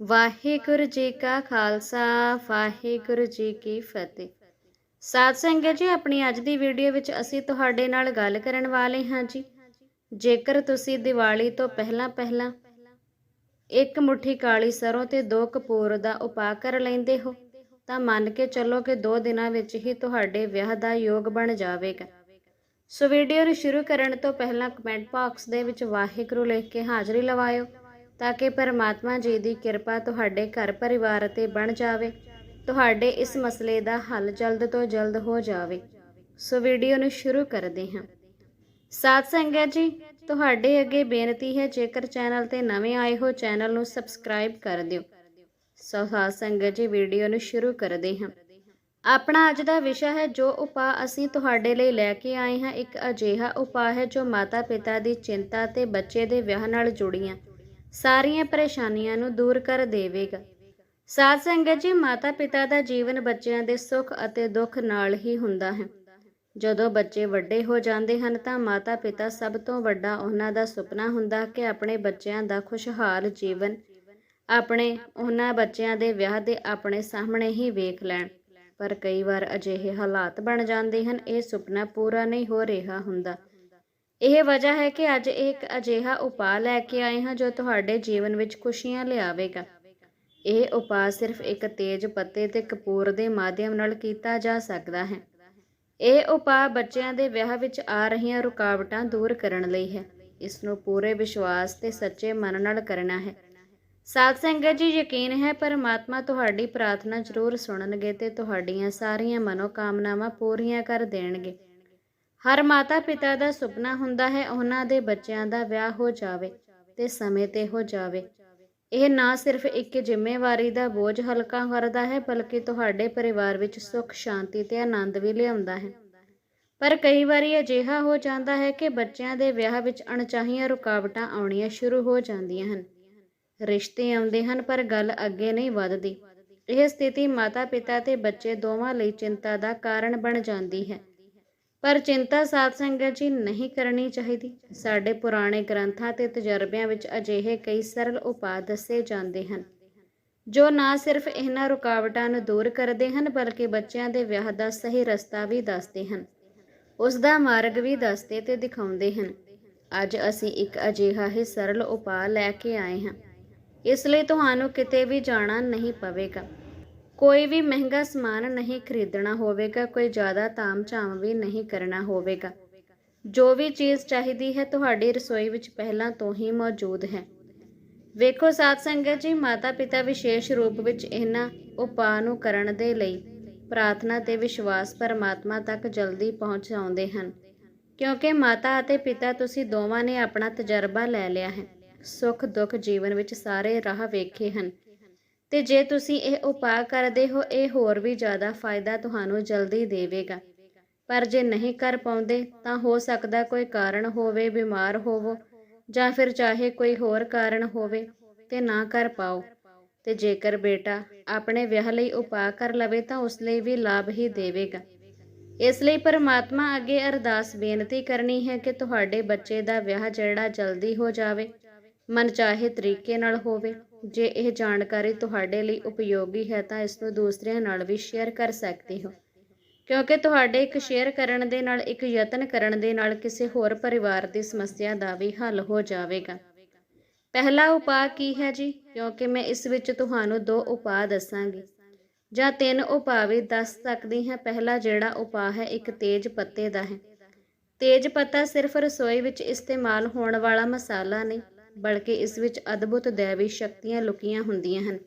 ਵਾਹਿਗੁਰੂ ਜੀ ਕਾ ਖਾਲਸਾ, ਵਾਹਿਗੁਰੂ ਜੀ ਕੀ ਫਤਿਹ। ਸਾਧ ਸੰਗਤ ਜੀ, ਆਪਣੀ ਅੱਜ ਦੀ ਵੀਡੀਓ ਵਿੱਚ ਅਸੀਂ ਤੁਹਾਡੇ ਨਾਲ ਗੱਲ ਕਰਨ ਵਾਲੇ ਹਾਂ ਜੀ। ਜੇਕਰ ਤੁਸੀਂ ਦੀਵਾਲੀ ਤੋਂ ਪਹਿਲਾਂ ਪਹਿਲਾਂ ਇੱਕ ਮੁਠੀ ਕਾਲੀ ਸਰੋਂ ਤੇ ਦੋ ਕਪੂਰ ਦਾ ਉਪਾਅ ਕਰ ਲੈਂਦੇ ਹੋ, ਤਾਂ ਮੰਨ ਕੇ ਚੱਲੋ ਕਿ ਦੋ ਦਿਨਾਂ ਵਿੱਚ ਹੀ ਤੁਹਾਡੇ ਵਿਆਹ ਦਾ ਯੋਗ ਬਣ ਜਾਵੇਗਾ। ਸੋ ਵੀਡੀਓ ਨੂੰ ਸ਼ੁਰੂ ਕਰਨ ਤੋਂ ਪਹਿਲਾਂ ਕਮੈਂਟ ਬਾਕਸ ਦੇ ਵਿੱਚ ਵਾਹਿਗੁਰੂ ਲਿਖ ਕੇ ਹਾਜ਼ਰੀ ਲਵਾਇਓ। ਤਾਂ ਕਿ ਪਰਮਾਤਮਾ ਜੀ ਦੀ ਕਿਰਪਾ ਤੁਹਾਡੇ ਘਰ ਪਰਿਵਾਰ ਤੇ ਬਣ ਜਾਵੇ, ਤੁਹਾਡੇ ਇਸ ਮਸਲੇ ਦਾ ਹੱਲ ਜਲਦ ਤੋਂ ਜਲਦ ਹੋ ਜਾਵੇ। ਸੋ ਵੀਡੀਓ ਨੂੰ ਸ਼ੁਰੂ ਕਰਦੇ ਹਾਂ। ਸਾਧ ਸੰਗਤ ਜੀ, ਤੁਹਾਡੇ ਅੱਗੇ ਬੇਨਤੀ ਹੈ, ਜੇਕਰ ਚੈਨਲ ਤੇ ਨਵੇਂ ਆਏ ਹੋ, ਚੈਨਲ ਨੂੰ ਸਬਸਕ੍ਰਾਈਬ ਕਰ ਦਿਓ। ਸੋ ਸਾਧ ਸੰਗਤ ਜੀ, ਵੀਡੀਓ ਨੂੰ ਸ਼ੁਰੂ ਕਰਦੇ ਹਾਂ। ਆਪਣਾ ਅੱਜ ਦਾ ਵਿਸ਼ਾ ਹੈ, ਜੋ ਉਪਾਅ ਅਸੀਂ ਤੁਹਾਡੇ ਲਈ ਲੈ ਕੇ ਆਏ ਹਾਂ, ਇੱਕ ਅਜਿਹਾ ਉਪਾਅ ਹੈ ਜੋ ਮਾਤਾ ਪਿਤਾ ਦੀ ਚਿੰਤਾ ਤੇ ਬੱਚੇ ਦੇ ਵਿਆਹ ਨਾਲ ਜੁੜੀਆਂ। ਸਾਰੀਆਂ ਪਰੇਸ਼ਾਨੀਆਂ ਨੂੰ ਦੂਰ ਕਰ ਦੇਵੇਗਾ। ਸਾਧ ਸੰਗਤ ਜੀ ਮਾਤਾ ਪਿਤਾ ਦਾ ਜੀਵਨ ਬੱਚਿਆਂ ਦੇ ਸੁੱਖ ਅਤੇ ਦੁੱਖ ਨਾਲ ਹੀ ਹੁੰਦਾ ਹੈ। ਜਦੋਂ ਬੱਚੇ ਵੱਡੇ ਹੋ ਜਾਂਦੇ ਹਨ ਤਾਂ ਮਾਤਾ ਪਿਤਾ ਸਭ ਤੋਂ ਵੱਡਾ ਉਹਨਾਂ ਦਾ ਸੁਪਨਾ ਹੁੰਦਾ ਕਿ ਆਪਣੇ ਬੱਚਿਆਂ ਦਾ ਖੁਸ਼ਹਾਲ ਜੀਵਨ, ਆਪਣੇ ਉਹਨਾਂ ਬੱਚਿਆਂ ਦੇ ਵਿਆਹ ਦੇ ਆਪਣੇ ਸਾਹਮਣੇ ਹੀ ਵੇਖ ਲੈਣ। ਪਰ ਕਈ ਵਾਰ ਅਜਿਹੇ ਹਾਲਾਤ ਬਣ ਜਾਂਦੇ ਹਨ, ਇਹ ਸੁਪਨਾ ਪੂਰਾ ਨਹੀਂ ਹੋ ਰਿਹਾ ਹੁੰਦਾ। ਇਹ ਵਜ੍ਹਾ ਹੈ ਕਿ ਅੱਜ ਇੱਕ ਅਜਿਹਾ ਉਪਾਅ ਲੈ ਕੇ ਆਏ ਹਾਂ ਜੋ ਤੁਹਾਡੇ ਜੀਵਨ ਵਿੱਚ ਖੁਸ਼ੀਆਂ ਲਿਆਵੇਗਾ। ਇਹ ਉਪਾਅ ਸਿਰਫ ਇੱਕ ਤੇਜ ਪੱਤੇ ਤੇ ਕਪੂਰ ਦੇ ਮਾਧਿਅਮ ਨਾਲ ਕੀਤਾ ਜਾ ਸਕਦਾ ਹੈ। ਇਹ ਉਪਾਅ ਬੱਚਿਆਂ ਦੇ ਵਿਆਹ ਵਿੱਚ ਆ ਰਹੀਆਂ ਰੁਕਾਵਟਾਂ ਦੂਰ ਕਰਨ ਲਈ ਹੈ। ਇਸ ਨੂੰ ਪੂਰੇ ਵਿਸ਼ਵਾਸ ਤੇ ਸੱਚੇ ਮਨ ਨਾਲ ਕਰਨਾ ਹੈ। ਸਾਧ ਸੰਗਤ ਜੀ, ਯਕੀਨ ਹੈ ਪਰਮਾਤਮਾ ਤੁਹਾਡੀ ਪ੍ਰਾਰਥਨਾ ਜ਼ਰੂਰ ਸੁਣਨਗੇ ਤੇ ਤੁਹਾਡੀਆਂ ਸਾਰੀਆਂ ਮਨੋਕਾਮਨਾਵਾਂ ਪੂਰੀਆਂ ਕਰ ਦੇਣਗੇ। ਹਰ ਮਾਤਾ ਪਿਤਾ ਦਾ ਸੁਪਨਾ ਹੁੰਦਾ ਹੈ ਉਹਨਾਂ ਦੇ ਬੱਚਿਆਂ ਦਾ ਵਿਆਹ ਹੋ ਜਾਵੇ ਤੇ ਸਮੇਂ ਤੇ ਹੋ ਜਾਵੇ। ਇਹ ਨਾ ਸਿਰਫ ਇੱਕ ਜ਼ਿੰਮੇਵਾਰੀ ਦਾ ਬੋਝ ਹਲਕਾ ਕਰਦਾ ਹੈ, ਬਲਕਿ ਤੁਹਾਡੇ ਪਰਿਵਾਰ ਵਿੱਚ ਸੁੱਖ, ਸ਼ਾਂਤੀ ਤੇ ਆਨੰਦ ਵੀ ਲਿਆਉਂਦਾ ਹੈ। ਪਰ ਕਈ ਵਾਰੀ ਅਜਿਹਾ ਹੋ ਜਾਂਦਾ ਹੈ ਕਿ ਬੱਚਿਆਂ ਦੇ ਵਿਆਹ ਵਿੱਚ ਅਣਚਾਹੀਆਂ ਰੁਕਾਵਟਾਂ ਆਉਣੀਆਂ ਸ਼ੁਰੂ ਹੋ ਜਾਂਦੀਆਂ ਹਨ। ਰਿਸ਼ਤੇ ਆਉਂਦੇ ਹਨ, ਪਰ ਗੱਲ ਅੱਗੇ ਨਹੀਂ ਵੱਧਦੀ। ਇਹ ਸਥਿਤੀ ਮਾਤਾ ਪਿਤਾ ਤੇ ਬੱਚੇ ਦੋਵਾਂ ਲਈ ਚਿੰਤਾ ਦਾ ਕਾਰਨ ਬਣ ਜਾਂਦੀ ਹੈ। ਪਰ ਚਿੰਤਾ ਸਾਧ ਸੰਗਤ ਜੀ ਨਹੀਂ ਕਰਨੀ ਚਾਹੀਦੀ। ਸਾਡੇ ਪੁਰਾਣੇ ਗ੍ਰੰਥਾਂ ਤੇ ਤਜਰਬਿਆਂ ਵਿੱਚ ਅਜਿਹੇ ਕਈ ਸਰਲ ਉਪਾਅ ਦੱਸੇ ਜਾਂਦੇ ਹਨ। ਜੋ ਨਾ ਸਿਰਫ ਇਹਨਾਂ ਰੁਕਾਵਟਾਂ ਨੂੰ ਦੂਰ ਕਰਦੇ ਹਨ, ਬਲਕਿ ਬੱਚਿਆਂ ਦੇ ਵਿਆਹ ਦਾ ਸਹੀ ਰਸਤਾ ਵੀ ਦੱਸਦੇ ਹਨ। ਉਸ ਦਾ ਮਾਰਗ ਵੀ ਦੱਸਦੇ ਤੇ ਦਿਖਾਉਂਦੇ ਹਨ। ਅੱਜ ਅਸੀਂ ਇੱਕ ਅਜਿਹਾ ਹੀ ਸਰਲ ਉਪਾਅ ਲੈ ਕੇ ਆਏ ਹਾਂ। ਇਸ ਲਈ ਤੁਹਾਨੂੰ ਕਿਤੇ ਵੀ ਜਾਣਾ ਨਹੀਂ ਪਵੇਗਾ। ਕੋਈ ਵੀ ਮਹਿੰਗਾ ਸਮਾਨ ਨਹੀਂ ਖਰੀਦਣਾ ਹੋਵੇਗਾ, ਕੋਈ ਜ਼ਿਆਦਾ ਤਾਮ-ਝਾਮ ਵੀ ਨਹੀਂ ਕਰਨਾ ਹੋਵੇਗਾ। ਜੋ ਵੀ ਚੀਜ਼ ਚਾਹੀਦੀ ਹੈ ਤੁਹਾਡੀ ਰਸੋਈ ਵਿੱਚ ਪਹਿਲਾਂ ਤੋਂ ਹੀ ਮੌਜੂਦ ਹੈ। ਵੇਖੋ ਸਾਧ ਸੰਗਤ ਜੀ ਮਾਤਾ ਪਿਤਾ ਵਿਸ਼ੇਸ਼ ਰੂਪ ਵਿੱਚ ਇਹਨਾਂ ਉਪਾਅ ਨੂੰ ਕਰਨ ਦੇ ਲਈ ਪ੍ਰਾਰਥਨਾ ਤੇ ਵਿਸ਼ਵਾਸ ਪਰਮਾਤਮਾ ਤੱਕ ਜਲਦੀ ਪਹੁੰਚਾਉਂਦੇ ਹਨ। ਕਿਉਂਕਿ ਮਾਤਾ ਅਤੇ ਪਿਤਾ ਤੁਸੀਂ ਦੋਵਾਂ ਨੇ ਆਪਣਾ ਤਜਰਬਾ ਲੈ ਲਿਆ ਹੈ। ਸੁੱਖ ਦੁੱਖ ਜੀਵਨ ਵਿੱਚ ਸਾਰੇ ਰਾਹ ਵੇਖੇ ਹਨ। ਤੇ ਜੇ ਤੁਸੀਂ ਇਹ ਉਪਾਅ ਕਰਦੇ ਹੋ, ਇਹ ਹੋਰ ਵੀ ਜ਼ਿਆਦਾ ਫਾਇਦਾ ਤੁਹਾਨੂੰ ਜਲਦੀ ਦੇਵੇਗਾ। ਪਰ ਜੇ ਨਹੀਂ ਕਰ ਪਾਉਂਦੇ, ਤਾਂ ਹੋ ਸਕਦਾ ਕੋਈ ਕਾਰਨ ਹੋਵੇ, ਬਿਮਾਰ ਹੋਵੋ, ਜਾਂ ਫਿਰ ਚਾਹੇ ਕੋਈ ਹੋਰ ਕਾਰਨ ਹੋਵੇ, ਤੇ ਨਾ ਕਰ ਪਾਓ। ਤੇ ਜੇਕਰ ਬੇਟਾ ਆਪਣੇ ਵਿਆਹ ਲਈ ਉਪਾਅ ਕਰ ਲਵੇ, ਤਾਂ ਉਸ ਲਈ ਵੀ ਲਾਭ ਹੀ ਦੇਵੇਗਾ। ਇਸ ਲਈ ਪਰਮਾਤਮਾ ਅੱਗੇ ਅਰਦਾਸ ਬੇਨਤੀ ਕਰਨੀ ਹੈ ਕਿ ਤੁਹਾਡੇ ਬੱਚੇ ਦਾ ਵਿਆਹ ਜਿਹੜਾ ਜਲਦੀ ਹੋ ਜਾਵੇ ਮਨਚਾਹੇ ਤਰੀਕੇ ਨਾਲ ਹੋਵੇ। ਜੇ ਇਹ ਜਾਣਕਾਰੀ ਤੁਹਾਡੇ ਲਈ ਉਪਯੋਗੀ ਹੈ ਤਾਂ ਇਸ ਨੂੰ ਦੂਸਰਿਆਂ ਨਾਲ ਵੀ ਸ਼ੇਅਰ ਕਰ ਸਕਦੇ ਹੋ। ਕਿਉਂਕਿ ਤੁਹਾਡੇ ਇੱਕ ਸ਼ੇਅਰ ਕਰਨ ਦੇ ਨਾਲ, ਇੱਕ ਯਤਨ ਕਰਨ ਦੇ ਨਾਲ ਕਿਸੇ ਹੋਰ ਪਰਿਵਾਰ ਦੀ ਸਮੱਸਿਆ ਦਾ ਵੀ ਹੱਲ ਹੋ ਜਾਵੇਗਾ। ਪਹਿਲਾ ਉਪਾਅ ਕੀ ਹੈ ਜੀ? ਕਿਉਂਕਿ ਮੈਂ ਇਸ ਵਿੱਚ ਤੁਹਾਨੂੰ ਦੋ ਉਪਾਅ ਦੱਸਾਂਗੀ। ਜਾਂ ਤਿੰਨ ਉਪਾਅ ਵੀ ਦੱਸ ਸਕਦੀ ਹਾਂ। ਪਹਿਲਾ ਜਿਹੜਾ ਉਪਾਅ ਹੈ, ਇੱਕ ਤੇਜ ਪੱਤੇ ਦਾ ਹੈ। ਤੇਜ ਪੱਤਾ ਸਿਰਫ ਰਸੋਈ ਵਿੱਚ ਇਸਤੇਮਾਲ ਹੋਣ ਵਾਲਾ ਮਸਾਲਾ ਨਹੀਂ ਬਲਕਿ ਇਸ ਵਿੱਚ ਅਦਭੁਤ ਦੇਵੀ ਸ਼ਕਤੀਆਂ ਲੁਕੀਆਂ ਹੁੰਦੀਆਂ ਹਨ।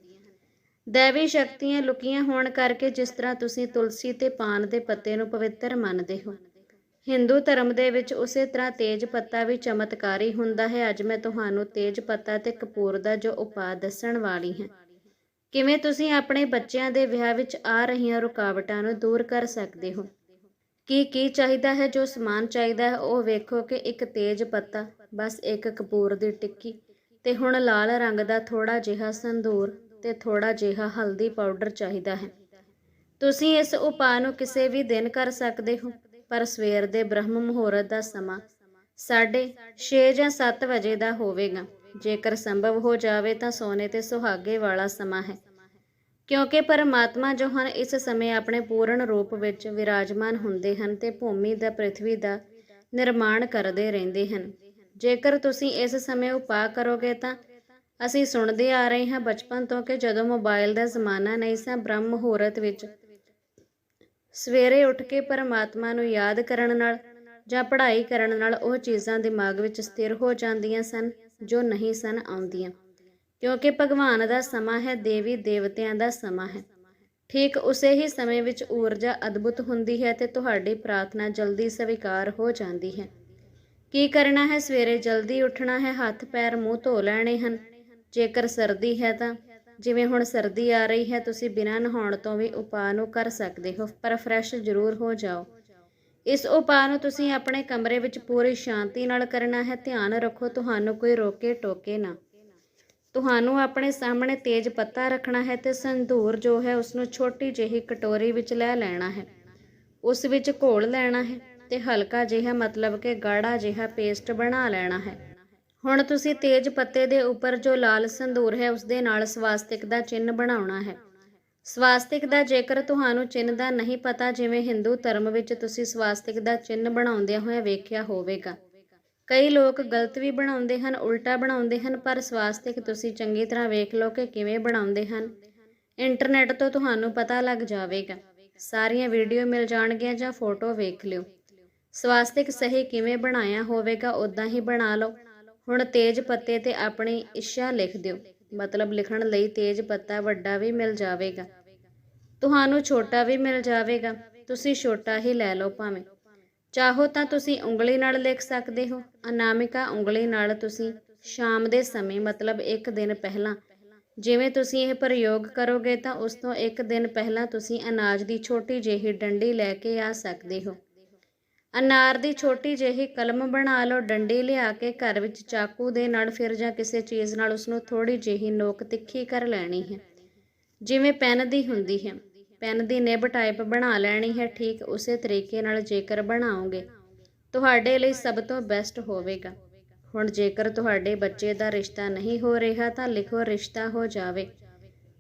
ਦੇਵੀ ਸ਼ਕਤੀਆਂ ਲੁਕੀਆਂ ਹੋਣ ਕਰਕੇ ਜਿਸ ਤਰ੍ਹਾਂ ਤੁਸੀਂ ਤੁਲਸੀ ਤੇ ਪਾਨ ਦੇ ਪੱਤੇ ਨੂੰ ਪਵਿੱਤਰ ਮੰਨਦੇ ਹੋ। ਹਿੰਦੂ ਧਰਮ ਦੇ ਵਿੱਚ ਉਸੇ ਤਰ੍ਹਾਂ ਤੇਜ ਪੱਤਾ ਵੀ ਚਮਤਕਾਰੀ ਹੁੰਦਾ ਹੈ। ਅੱਜ ਮੈਂ ਤੁਹਾਨੂੰ ਤੇਜ ਪੱਤਾ ਤੇ ਕਪੂਰ ਦਾ ਜੋ ਉਪਾਅ ਦੱਸਣ ਵਾਲੀ ਹਾਂ। ਕਿਵੇਂ ਤੁਸੀਂ ਆਪਣੇ ਬੱਚਿਆਂ ਦੇ ਵਿਆਹ ਵਿੱਚ ਆ ਰਹੀਆਂ ਰੁਕਾਵਟਾਂ ਨੂੰ ਦੂਰ ਕਰ ਸਕਦੇ ਹੋ? ਕੀ ਕੀ ਚਾਹੀਦਾ ਹੈ, ਜੋ ਸਮਾਨ ਚਾਹੀਦਾ ਹੈ, ਉਹ ਵੇਖੋ ਕਿ ਇੱਕ ਤੇਜ ਪੱਤਾ, ਬਸ ਇੱਕ ਕਪੂਰ ਦੀ ਟਿੱਕੀ। ਤੇ ਹੁਣ ਲਾਲ ਰੰਗ ਦਾ ਥੋੜਾ ਜਿਹਾ ਸੰਧੂਰ ਤੇ ਥੋੜਾ ਜਿਹਾ ਹਲਦੀ ਪਾਊਡਰ ਚਾਹੀਦਾ ਹੈ। ਤੁਸੀਂ ਇਸ ਉਪਾਅ ਨੂੰ ਕਿਸੇ ਵੀ ਦਿਨ ਕਰ ਸਕਦੇ ਹੋ, ਪਰ ਸਵੇਰ ਦੇ ਬ੍ਰਹਮ ਮੁਹੂਰਤ ਦਾ ਸਮਾਂ 6:30 ਜਾਂ 7 ਵਜੇ ਦਾ ਹੋਵੇਗਾ। ਜੇਕਰ ਸੰਭਵ ਹੋ ਜਾਵੇ ਤਾਂ ਸੋਨੇ ਤੇ ਸੁਹਾਗੇ ਵਾਲਾ ਸਮਾਂ ਹੈ। ਕਿਉਂਕਿ ਪਰਮਾਤਮਾ ਜੋ ਹਨ, ਇਸ ਸਮੇਂ ਆਪਣੇ ਪੂਰਨ ਰੂਪ ਵਿੱਚ ਵਿਰਾਜਮਾਨ ਹੁੰਦੇ ਹਨ ਤੇ ਭੂਮੀ ਦਾ ਪ੍ਰithvi ਦਾ ਨਿਰਮਾਣ ਕਰਦੇ ਰਹਿੰਦੇ ਹਨ। ਜੇਕਰ ਤੁਸੀਂ ਇਸ ਸਮੇਂ ਉਪਾਅ ਕਰੋਗੇ ਤਾਂ ਅਸੀਂ ਸੁਣਦੇ ਆ ਰਹੇ ਹਾਂ ਬਚਪਨ ਤੋਂ ਕਿ ਜਦੋਂ ਮੋਬਾਈਲ ਦਾ ਜ਼ਮਾਨਾ ਨਹੀਂ ਸੀ, ਬ੍ਰਹਮ ਮੁਹੂਰਤ ਵਿੱਚ ਸਵੇਰੇ ਉੱਠ ਕੇ ਪਰਮਾਤਮਾ ਨੂੰ ਯਾਦ ਕਰਨ ਨਾਲ ਜਾਂ ਪੜ੍ਹਾਈ ਕਰਨ ਨਾਲ ਉਹ ਚੀਜ਼ਾਂ ਦਿਮਾਗ ਵਿੱਚ ਸਥਿਰ ਹੋ ਜਾਂਦੀਆਂ ਸਨ ਜੋ ਨਹੀਂ ਸਨ ਆਉਂਦੀਆਂ। ਕਿਉਂਕਿ ਭਗਵਾਨ ਦਾ ਸਮਾਂ ਹੈ, ਦੇਵੀ ਦੇਵਤਿਆਂ ਦਾ ਸਮਾਂ ਹੈ। ਠੀਕ ਉਸੇ ਹੀ ਸਮੇਂ ਵਿੱਚ ਊਰਜਾ ਅਦਭੁਤ ਹੁੰਦੀ ਹੈ ਤੇ ਤੁਹਾਡੀ ਪ੍ਰਾਰਥਨਾ ਜਲਦੀ ਸਵੀਕਾਰ ਹੋ ਜਾਂਦੀ ਹੈ। ਕੀ ਕਰਨਾ ਹੈ? ਸਵੇਰੇ ਜਲਦੀ ਉੱਠਣਾ ਹੈ, ਹੱਥ ਪੈਰ ਮੂੰਹ ਧੋ ਲੈਣੇ ਹਨ। ਜੇਕਰ ਸਰਦੀ ਹੈ ਤਾਂ, ਜਿਵੇਂ ਹੁਣ ਸਰਦੀ ਆ ਰਹੀ ਹੈ, ਤੁਸੀਂ ਬਿਨਾਂ ਨਹਾਉਣ ਤੋਂ ਵੀ ਉਪਾਅ ਨੂੰ ਕਰ ਸਕਦੇ ਹੋ, ਪਰ ਫਰੈਸ਼ ਜ਼ਰੂਰ ਹੋ ਜਾਓ। ਇਸ ਉਪਾਅ ਨੂੰ ਤੁਸੀਂ ਆਪਣੇ ਕਮਰੇ ਵਿੱਚ ਪੂਰੀ ਸ਼ਾਂਤੀ ਨਾਲ ਕਰਨਾ ਹੈ, ਧਿਆਨ ਰੱਖੋ, ਤੁਹਾਨੂੰ ਕੋਈ ਰੋਕੇ ਟੋਕੇ ਨਾ ਤੁਹਾਨੂੰ ਆਪਣੇ ਸਾਹਮਣੇ ਤੇਜ਼ ਪੱਤਾ ਰੱਖਣਾ ਹੈ ਤੇ ਸੰਧੂਰ ਜੋ ਹੈ ਉਸ ਨੂੰ ਛੋਟੀ ਜਿਹੀ ਕਟੋਰੀ ਵਿੱਚ ਲੈ ਲੈਣਾ ਹੈ। ਉਸ ਵਿੱਚ ਘੋਲ ਲੈਣਾ ਹੈ ਤੇ ਹਲਕਾ ਜਿਹਾ ਮਤਲਬ ਕਿ ਗਾੜਾ ਜਿਹਾ ਪੇਸਟ ਬਣਾ ਲੈਣਾ ਹੈ। ਹੁਣ ਤੁਸੀਂ ਤੇਜ਼ ਪੱਤੇ ਦੇ ਉੱਪਰ ਜੋ ਲਾਲ ਸੰਧੂਰ ਹੈ ਉਸ ਦੇ ਨਾਲ ਸਵਾਸਤਿਕ ਦਾ ਚਿੰਨ੍ਹ ਬਣਾਉਣਾ ਹੈ। ਸਵਾਸਤਿਕ ਦਾ ਜੇਕਰ ਤੁਹਾਨੂੰ ਚਿੰਨ੍ਹ ਦਾ ਨਹੀਂ ਪਤਾ, ਜਿਵੇਂ ਹਿੰਦੂ ਧਰਮ ਵਿੱਚ ਤੁਸੀਂ ਸਵਾਸਤਿਕ ਦਾ ਚਿੰਨ੍ਹ ਬਣਾਉਂਦਿਆਂ ਹੋਇਆ ਵੇਖਿਆ ਹੋਵੇਗਾ ਕਈ ਲੋਕ ਗਲਤ ਵੀ ਬਣਾਉਂਦੇ ਹਨ, ਉਲਟਾ ਬਣਾਉਂਦੇ ਹਨ, ਪਰ ਸਵਾਸਤਿਕ ਤੁਸੀਂ ਚੰਗੀ ਤਰ੍ਹਾਂ ਵੇਖ ਲਓ ਕਿ ਕਿਵੇਂ ਬਣਾਉਂਦੇ ਹਨ। ਇੰਟਰਨੈਟ ਤੋਂ ਤੁਹਾਨੂੰ ਪਤਾ ਲੱਗ ਜਾਵੇਗਾ। ਸਾਰੀਆਂ ਵੀਡੀਓ ਮਿਲ ਜਾਣਗੀਆਂ ਜਾਂ ਫੋਟੋ ਵੇਖ ਲਿਓ। ਸਵਾਸਤਿਕ ਸਹੀ ਕਿਵੇਂ ਬਣਾਇਆ ਹੋਵੇਗਾ ਉਦਾਂ ਹੀ ਬਣਾ ਲਓ। ਹੁਣ ਤੇਜ਼ ਪੱਤੇ ਤੇ ਆਪਣੀ ਇੱਛਾ ਲਿਖ ਦਿਓ। ਮਤਲਬ ਲਿਖਣ ਲਈ ਤੇਜ਼ ਪੱਤਾ ਵੱਡਾ ਵੀ ਮਿਲ ਜਾਵੇਗਾ। ਤੁਹਾਨੂੰ ਛੋਟਾ ਵੀ ਮਿਲ ਜਾਵੇਗਾ। ਤੁਸੀਂ ਛੋਟਾ ਹੀ ਲੈ ਲਓ ਭਾਵੇਂ। ਚਾਹੋ ਤਾਂ ਤੁਸੀਂ ਉਂਗਲੀ ਨਾਲ ਲਿਖ ਸਕਦੇ ਹੋ। ਅਨਾਮਿਕਾ ਉਂਗਲੀ ਨਾਲ ਤੁਸੀਂ ਸ਼ਾਮ ਦੇ ਸਮੇਂ, ਮਤਲਬ ਇੱਕ ਦਿਨ ਪਹਿਲਾਂ, ਜਿਵੇਂ ਤੁਸੀਂ ਇਹ ਪ੍ਰਯੋਗ ਕਰੋਗੇ ਤਾਂ ਉਸ ਤੋਂ ਇੱਕ ਦਿਨ ਪਹਿਲਾਂ ਤੁਸੀਂ ਅਨਾਜ ਦੀ ਛੋਟੀ ਜਿਹੀ ਡੰਡੀ ਲੈ ਕੇ ਆ ਸਕਦੇ ਹੋ। ਅਨਾਰ ਦੀ ਛੋਟੀ ਜਿਹੀ ਕਲਮ ਬਣਾ ਲਓ, ਡੰਡੀ ਲਿਆ ਕੇ ਘਰ ਵਿੱਚ ਚਾਕੂ ਦੇ ਨਾਲ ਫਿਰ ਜਾਂ ਕਿਸੇ ਚੀਜ਼ ਨਾਲ ਉਸ ਨੂੰ ਥੋੜੀ ਜਿਹੀ ਨੋਕ ਤਿੱਖੀ ਕਰ ਲੈਣੀ ਹੈ। ਜਿਵੇਂ ਪੈਨ ਦੀ ਹੁੰਦੀ ਹੈ। ਪੈਨ ਦੀ ਨਿਬ ਟਾਈਪ ਬਣਾ ਲੈਣੀ ਹੈ, ਠੀਕ ਉਸੇ ਤਰੀਕੇ ਨਾਲ ਜੇਕਰ ਬਣਾਓਗੇ, ਤੁਹਾਡੇ ਲਈ ਸਭ ਤੋਂ ਬੈਸਟ ਹੋਵੇਗਾ। ਹੁਣ ਜੇਕਰ ਤੁਹਾਡੇ ਬੱਚੇ ਦਾ ਰਿਸ਼ਤਾ ਨਹੀਂ ਹੋ ਰਿਹਾ ਤਾਂ ਲਿਖੋ ਰਿਸ਼ਤਾ ਹੋ ਜਾਵੇ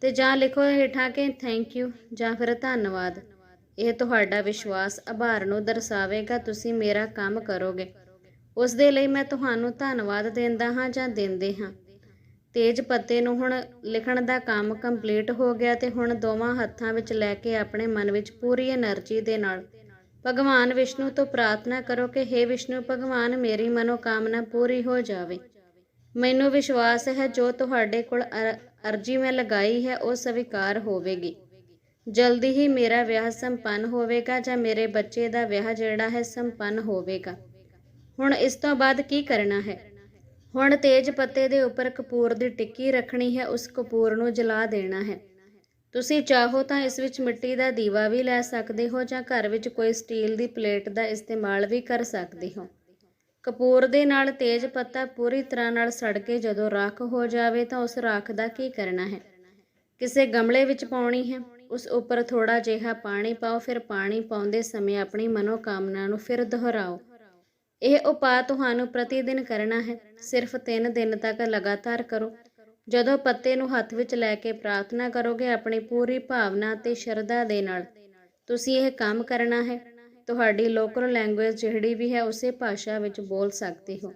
ਤੇ ਜਾਂ ਲਿਖੋ ਹੇਠਾਂ ਕਿ ਥੈਂਕ ਯੂ ਜਾਂ ਫਿਰ ਧੰਨਵਾਦ। ਇਹ ਤੁਹਾਡਾ ਵਿਸ਼ਵਾਸ ਆਭਾਰ ਨੂੰ ਦਰਸਾਵੇਗਾ, ਤੁਸੀਂ ਮੇਰਾ ਕੰਮ ਕਰੋਗੇ। ਉਸ ਦੇ ਲਈ ਮੈਂ ਤੁਹਾਨੂੰ ਧੰਨਵਾਦ ਦਿੰਦਾ ਹਾਂ ਜਾਂ ਦਿੰਦੇ ਹਾਂ। ਤੇਜ ਪੱਤੇ ਨੂੰ ਹੁਣ ਲਿਖਣ ਦਾ ਕੰਮ ਕੰਪਲੀਟ ਹੋ ਗਿਆ ਤੇ ਹੁਣ ਦੋਵਾਂ ਹੱਥਾਂ ਵਿੱਚ ਲੈ ਕੇ ਆਪਣੇ ਮਨ ਵਿੱਚ ਪੂਰੀ એનર્ਜੀ ਦੇ ਨਾਲ। ਭਗਵਾਨ ਵਿਸ਼ਨੂੰ ਤੋਂ ਪ੍ਰਾਰਥਨਾ ਕਰੋ ਕਿ हे ਵਿਸ਼ਨੂੰ, ਭਗਵਾਨ ਮੇਰੀ ਮਨੋਕਾਮਨਾ ਪੂਰੀ ਹੋ ਜਾਵੇ। ਮੈਨੂੰ ਵਿਸ਼ਵਾਸ ਹੈ ਜੋ ਤੁਹਾਡੇ ਕੋਲ ਅਰਜੀ ਮੈਂ ਲਗਾਈ ਹੈ, ਉਹ ਸਵੀਕਾਰ ਹੋਵੇਗੀ। ਜਲਦੀ ਹੀ ਮੇਰਾ ਵਿਆਹ ਸੰਪੰਨ ਹੋਵੇਗਾ ਜਾਂ ਮੇਰੇ ਬੱਚੇ ਦਾ ਵਿਆਹ ਜਿਹੜਾ ਹੈ, ਸੰਪੰਨ ਹੋਵੇਗਾ। ਹੁਣ ਇਸ ਤੋਂ ਬਾਅਦ ਕੀ ਕਰਨਾ ਹੈ? ਹੁਣ ਤੇਜ ਪੱਤੇ ਦੇ ਉੱਪਰ ਕਪੂਰ ਦੀ ਟਿੱਕੀ ਰੱਖਣੀ ਹੈ, ਉਸ ਕਪੂਰ ਨੂੰ ਜਲਾ ਦੇਣਾ ਹੈ। ਤੁਸੀਂ ਚਾਹੋ ਤਾਂ ਇਸ ਵਿੱਚ ਮਿੱਟੀ ਦਾ ਦੀਵਾ ਵੀ ਲੈ ਸਕਦੇ ਹੋ ਜਾਂ ਘਰ ਵਿੱਚ ਕੋਈ ਸਟੀਲ ਦੀ ਪਲੇਟ ਦਾ ਇਸਤੇਮਾਲ ਵੀ ਕਰ ਸਕਦੇ ਹੋ। ਕਪੂਰ ਦੇ ਨਾਲ ਤੇਜ ਪੱਤਾ ਪੂਰੀ ਤਰ੍ਹਾਂ ਨਾਲ ਸੜ ਕੇ ਜਦੋਂ ਰਾਖ ਹੋ ਜਾਵੇ ਤਾਂ ਉਸ ਰਾਖ ਦਾ ਕੀ ਕਰਨਾ ਹੈ? ਕਿਸੇ ਗਮਲੇ ਵਿੱਚ ਪਾਉਣੀ ਹੈ, ਉਸ ਉੱਪਰ ਥੋੜਾ ਜਿਹਾ ਪਾਣੀ ਪਾਓ, ਫਿਰ ਪਾਣੀ ਪਾਉਂਦੇ ਸਮੇਂ ਆਪਣੀ ਮਨੋਕਾਮਨਾ ਨੂੰ ਫਿਰ ਦੁਹਰਾਓ। ਇਹ ਉਪਾਅ ਤੁਹਾਨੂੰ ਪ੍ਰਤੀ ਦਿਨ ਕਰਨਾ ਹੈ। ਸਿਰਫ 3 ਦਿਨ ਤੱਕ ਲਗਾਤਾਰ ਕਰੋ। ਜਦੋਂ ਪੱਤੇ ਨੂੰ ਹੱਥ ਵਿੱਚ ਲੈ ਕੇ ਪ੍ਰਾਰਥਨਾ ਕਰੋਗੇ ਆਪਣੀ ਪੂਰੀ ਭਾਵਨਾ ਤੇ ਸ਼ਰਧਾ ਦੇ ਨਾਲ, ਤੁਸੀਂ ਇਹ ਕੰਮ ਕਰਨਾ ਹੈ। ਤੁਹਾਡੀ ਲੋਕਲ ਲੈਂਗੁਏਜ ਜਿਹੜੀ ਵੀ ਹੈ, ਉਸੇ ਭਾਸ਼ਾ ਵਿੱਚ ਬੋਲ ਸਕਦੇ ਹੋ।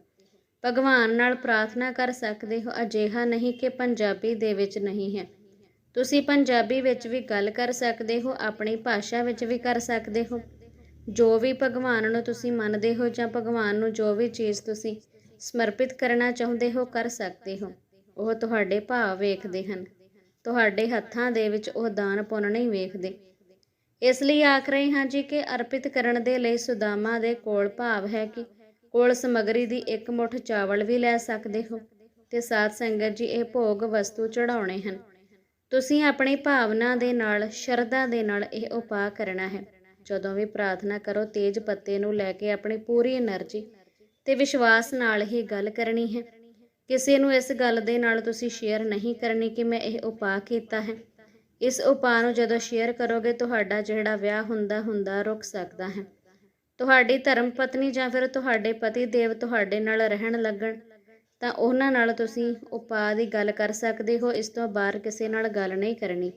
ਭਗਵਾਨ ਨਾਲ ਪ੍ਰਾਰਥਨਾ ਕਰ ਸਕਦੇ ਹੋ, ਅਜਿਹਾ ਨਹੀਂ ਕਿ ਪੰਜਾਬੀ ਦੇ ਵਿੱਚ ਨਹੀਂ ਹੈ। ਤੁਸੀਂ ਪੰਜਾਬੀ ਵਿੱਚ ਵੀ ਗੱਲ ਕਰ ਸਕਦੇ ਹੋ, ਆਪਣੀ ਭਾਸ਼ਾ ਵਿੱਚ ਵੀ ਕਰ ਸਕਦੇ ਹੋ। ਜੋ ਵੀ ਭਗਵਾਨ ਨੂੰ ਤੁਸੀਂ ਮੰਨਦੇ ਹੋ ਜਾਂ ਭਗਵਾਨ ਨੂੰ ਜੋ ਵੀ ਚੀਜ਼ ਤੁਸੀਂ ਸਮਰਪਿਤ ਕਰਨਾ ਚਾਹੁੰਦੇ ਹੋ, ਕਰ ਸਕਦੇ ਹੋ। ਉਹ ਤੁਹਾਡੇ ਭਾਵ ਵੇਖਦੇ ਹਨ। ਤੁਹਾਡੇ ਹੱਥਾਂ ਦੇ ਵਿੱਚ ਉਹ ਦਾਨ ਪੁੰਨ ਨਹੀਂ ਵੇਖਦੇ। ਇਸ ਲਈ ਆਖ ਰਹੇ ਹਾਂ ਜੀ ਕਿ ਅਰਪਿਤ ਕਰਨ ਦੇ ਲਈ ਸੁਦਾਮਾ ਦੇ ਕੋਲ ਭਾਵ ਹੈ ਕਿ ਕੋਲ ਸਮਗਰੀ ਦੀ ਇੱਕ ਮੁੱਠ ਚਾਵਲ ਵੀ ਲੈ ਸਕਦੇ ਹੋ ਤੇ ਸਾਧ ਸੰਗਤ ਜੀ ਇਹ ਭੋਗ ਵਸਤੂ ਚੜਾਉਣੇ ਹਨ। ਤੁਸੀਂ ਆਪਣੀ ਭਾਵਨਾ ਦੇ ਨਾਲ, ਸ਼ਰਧਾ ਦੇ ਨਾਲ ਇਹ ਉਪਾਅ ਕਰਨਾ ਹੈ। ਜਦੋਂ ਵੀ ਪ੍ਰਾਰਥਨਾ ਕਰੋ, ਤੇਜ ਪੱਤੇ ਨੂੰ ਲੈ ਕੇ ਆਪਣੀ ਪੂਰੀ એનર્ਜੀ ਤੇ ਵਿਸ਼ਵਾਸ ਨਾਲ ਹੀ ਗੱਲ ਕਰਨੀ ਹੈ। ਕਿਸੇ ਨੂੰ ਇਸ ਗੱਲ ਦੇ ਨਾਲ ਤੁਸੀਂ ਸ਼ੇਅਰ ਨਹੀਂ ਕਰਨੀ ਕਿ ਮੈਂ ਇਹ ਉਪਾਅ ਕੀਤਾ ਹੈ। ਇਸ ਉਪਾਅ ਨੂੰ ਜਦੋਂ ਸ਼ੇਅਰ ਕਰੋਗੇ, ਤੁਹਾਡਾ ਜਿਹੜਾ ਵਿਆਹ ਹੁੰਦਾ ਹੁੰਦਾ ਰੁਕ ਸਕਦਾ ਹੈ। ਤੁਹਾਡੀ ਧਰਮ ਪਤਨੀ ਜਾਂ ਫਿਰ ਤੁਹਾਡੇ ਪਤੀ ਦੇਵ ਤੁਹਾਡੇ ਨਾਲ ਰਹਿਣ ਲੱਗਣ, ਤਾਂ ਉਹਨਾਂ ਨਾਲ ਤੁਸੀਂ ਉਪਾਅ ਦੀ ਗੱਲ ਕਰ ਸਕਦੇ ਹੋ। ਇਸ ਤੋਂ ਬਾਹਰ ਕਿਸੇ ਨਾਲ ਗੱਲ ਨਹੀਂ ਕਰਨੀ।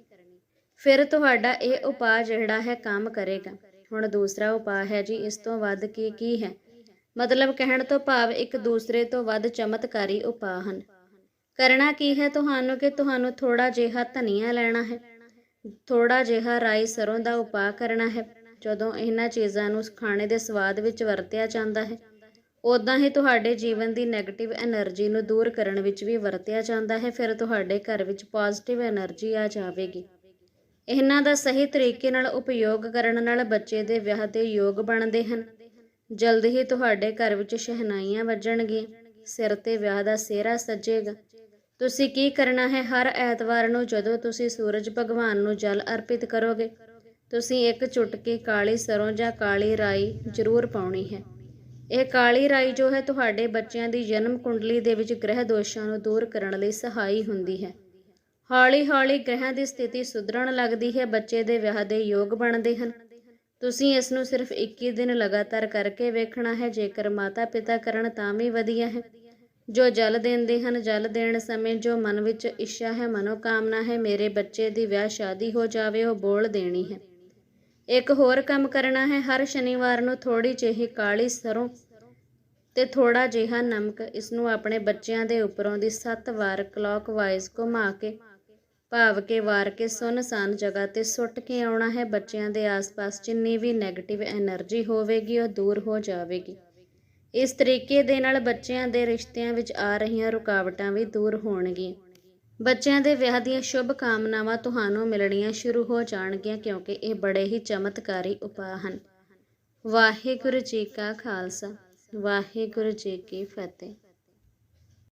ਫਿਰ ਤੁਹਾਡਾ ਇਹ ਉਪਾਅ ਜਿਹੜਾ ਹੈ ਕੰਮ ਕਰੇਗਾ। ਹੁਣ ਦੂਸਰਾ ਉਪਾਅ ਹੈ ਜੀ, ਇਸ ਤੋਂ ਵੱਧ ਕੀ ਕੀ ਹੈ? ਮਤਲਬ ਕਹਿਣ ਤੋਂ ਭਾਵ ਇੱਕ ਦੂਸਰੇ ਤੋਂ ਵੱਧ ਚਮਤਕਾਰੀ ਉਪਾਅ ਹਨ। ਕਰਨਾ ਕੀ ਹੈ ਤੁਹਾਨੂੰ ਕਿ ਤੁਹਾਨੂੰ ਥੋੜਾ ਜਿਹਾ ਧਨੀਆ ਲੈਣਾ ਹੈ। ਥੋੜਾ ਜਿਹਾ ਰਾਈ ਸਰੋਂ ਦਾ ਉਪਾਅ ਕਰਨਾ ਹੈ। ਜਦੋਂ ਇਹਨਾਂ ਚੀਜ਼ਾਂ ਨੂੰ ਖਾਣੇ ਦੇ ਸਵਾਦ ਵਿੱਚ ਵਰਤਿਆ ਜਾਂਦਾ ਹੈ ਉਦਾਂ ਹੀ ਤੁਹਾਡੇ ਜੀਵਨ ਦੀ ਨੈਗੇਟਿਵ એનર્ਜੀ ਨੂੰ ਦੂਰ ਕਰਨ ਵਿੱਚ ਵੀ ਵਰਤਿਆ ਜਾਂਦਾ ਹੈ। ਫਿਰ ਤੁਹਾਡੇ ਘਰ ਵਿੱਚ ਪੋਜ਼ਿਟਿਵ એનર્ਜੀ ਆ ਜਾਵੇਗੀ। ਇਹਨਾਂ ਦਾ ਸਹੀ ਤਰੀਕੇ ਨਾਲ ਉਪਯੋਗ ਕਰਨ ਨਾਲ ਬੱਚੇ ਦੇ ਵਿਆਹ ਦੇ ਯੋਗ ਬਣਦੇ ਹਨ। ਜਲਦ ਹੀ ਤੁਹਾਡੇ ਘਰ ਵਿੱਚ ਸ਼ਹਿਨਾਈਆਂ ਵੱਜਣਗੀਆਂ। ਸਿਰ ਤੇ ਵਿਆਹ ਦਾ ਸਿਹਰਾ ਸੱਜੇਗਾ। ਤੁਸੀਂ ਕੀ ਕਰਨਾ ਹੈ? ਹਰ ਐਤਵਾਰ ਨੂੰ ਜਦੋਂ ਤੁਸੀਂ ਸੂਰਜ ਭਗਵਾਨ ਨੂੰ ਜਲ ਅਰਪਿਤ ਕਰੋਗੇ, ਤੁਸੀਂ ਇੱਕ ਚੁਟਕੀ ਕਾਲੀ ਸਰੋਂ ਜਾਂ ਕਾਲੀ ਰਾਈ ਜ਼ਰੂਰ ਪਾਉਣੀ ਹੈ। ਇਹ ਕਾਲੀ ਰਾਈ ਜੋ ਹੈ, ਤੁਹਾਡੇ ਬੱਚਿਆਂ ਦੀ ਜਨਮ ਕੁੰਡਲੀ ਦੇ ਵਿੱਚ ਗ੍ਰਹਿ ਦੋਸ਼ਾਂ ਨੂੰ ਦੂਰ ਕਰਨ ਲਈ ਸਹਾਈ ਹੁੰਦੀ ਹੈ। ਹੌਲੀ-ਹੌਲੀ ਗ੍ਰਹਿਾਂ ਦੀ ਸਥਿਤੀ ਸੁਧਰਨ ਲੱਗਦੀ ਹੈ, ਬੱਚੇ ਦੇ ਵਿਆਹ ਦੇ ਯੋਗ ਬਣਦੇ ਹਨ। ਤੁਸੀਂ ਇਸ ਨੂੰ ਸਿਰਫ 21 ਦਿਨ ਲਗਾਤਾਰ ਕਰਕੇ ਵੇਖਣਾ ਹੈ, ਜੇਕਰ ਮਾਤਾ-ਪਿਤਾ ਕਰਨ ਤਾਂ ਵੀ ਵਧੀਆ ਹੈ। ਜੋ ਜਲ ਦਿੰਦੇ ਹਨ, ਜਲ ਦੇਣ ਸਮੇਂ ਜੋ ਮਨ ਵਿੱਚ ਇੱਛਾ ਹੈ, ਮਨੋਕਾਮਨਾ ਹੈ, ਮੇਰੇ ਬੱਚੇ ਦੀ ਵਿਆਹ ਸ਼ਾਦੀ ਹੋ ਜਾਵੇ, ਉਹ ਬੋਲ ਦੇਣੀ ਹੈ। ਇੱਕ ਹੋਰ ਕੰਮ ਕਰਨਾ ਹੈ, ਹਰ ਸ਼ਨੀਵਾਰ ਨੂੰ ਥੋੜੀ ਜਿਹੀ ਕਾਲੀ ਸਰੋਂ ਤੇ ਥੋੜਾ ਜਿਹਾ ਨਮਕ, ਇਸ ਨੂੰ ਆਪਣੇ ਬੱਚਿਆਂ ਦੇ ਉੱਪਰੋਂ ਦੀ 7 ਵਾਰ ਕਲੌਕਵਾਈਜ਼ ਘੁਮਾ ਕੇ ਭਾਵ ਕੇ ਵਾਰ ਕੇ ਸੁਨਸਾਨ ਜਗ੍ਹਾ ਤੇ ਸੁੱਟ ਕੇ ਆਉਣਾ ਹੈ। ਬੱਚਿਆਂ ਦੇ ਆਸ-ਪਾਸ ਜਿੰਨੀ ਵੀ ਨੈਗੇਟਿਵ એનર્ਜੀ ਹੋਵੇਗੀ, ਉਹ ਦੂਰ ਹੋ ਜਾਵੇਗੀ। ਇਸ ਤਰੀਕੇ ਦੇ ਨਾਲ ਬੱਚਿਆਂ ਦੇ ਰਿਸ਼ਤਿਆਂ ਵਿੱਚ ਆ ਰਹੀਆਂ ਰੁਕਾਵਟਾਂ ਵੀ ਦੂਰ ਹੋਣਗੀਆਂ। ਬੱਚਿਆਂ ਦੇ ਵਿਆਹ ਦੀਆਂ ਸ਼ੁਭ ਕਾਮਨਾਵਾਂ ਤੁਹਾਨੂੰ ਮਿਲਣੀਆਂ ਸ਼ੁਰੂ ਹੋ ਜਾਣਗੀਆਂ, ਕਿਉਂਕਿ ਇਹ ਬੜੇ ਹੀ ਚਮਤਕਾਰੀ ਉਪਾਅ ਹਨ। ਵਾਹਿਗੁਰੂ ਜੀ ਕਾ ਖਾਲਸਾ, ਵਾਹਿਗੁਰੂ ਜੀ ਕੀ ਫਤਿਹ।